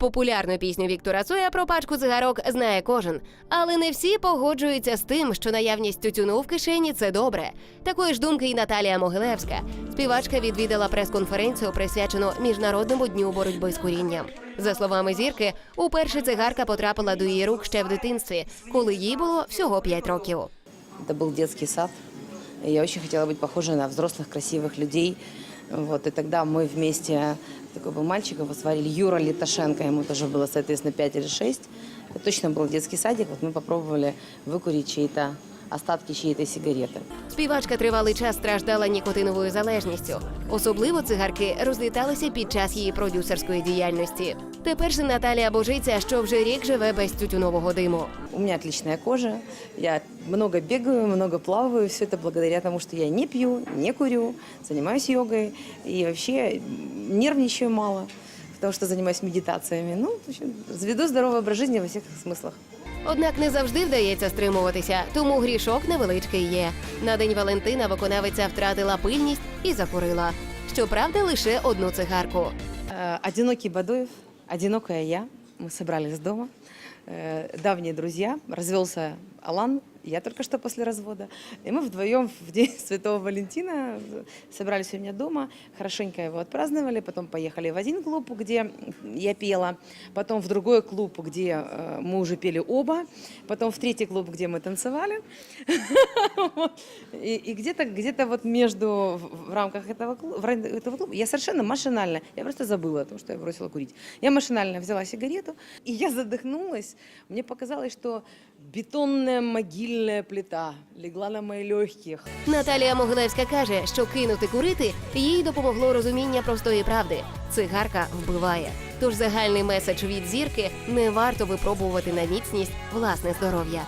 Популярну пісню Віктора Цоя про пачку цигарок знає кожен, але не всі погоджуються з тим, що наявність тютюну в кишені це добре. Такої ж думки і Наталія Могилевська. Співачка відвідала прес-конференцію, присвячену міжнародному дню боротьби з курінням. За словами зірки, уперше цигарка потрапила до її рук ще в дитинстві, коли їй було всього 5 років. Это был детский сад. И я очень хотела быть похожей на взрослых, красивых людей. Вот, и тогда мы вместе, такой был мальчик, его звали Юра Литошенко, ему тоже было, соответственно, 5 или 6. Это точно был детский садик. Вот мы попробовали выкурить чьи-то остатки чьей-то сигареты. Співачка тривалий час страждала нікотиновою залежністю. Особливо цигарки розліталися під час її продюсерської діяльності. Тепер же Наталія божиться, що вже рік живе без тютюнового диму. У меня отличная кожа, я много бегаю, много плаваю. Все это благодаря тому, что я не пью, не курю, занимаюсь йогой и вообще нервничаю мало, потому что занимаюсь медитациями. Ну, в общем, заведу здоровый образ жизни во всех смыслах. Однак не завжди вдається стримуватися, тому грішок невеличкий є. На день Валентина виконавиця втратила пильність і закурила. Щоправда, лише одну цигарку. Э, Одинокий Бадоев, одинокая я. Мы собрались дома. Э, Давние друзья. Развелся Алан, я только что после развода. И мы вдвоем в день Святого Валентина собрались у меня дома, хорошенько его отпраздновали, потом поехали в один клуб, где я пела, потом в другой клуб, где э, мы уже пели оба, потом в третий клуб, где мы танцевали. И, где-то где вот между в, рамках этого клуба, я совершенно машинально, я просто забыла о том, что я бросила курить. Я машинально взяла сигарету, и я задохнулась. Мне показалось, что бетонная могильная плита легла на мої легких. Наталія Могилевська каже, що кинути курити їй допомогло розуміння простої правди. Цигарка вбиває. Тож загальний меседж від зірки не варто випробувати на міцність власне здоров'я.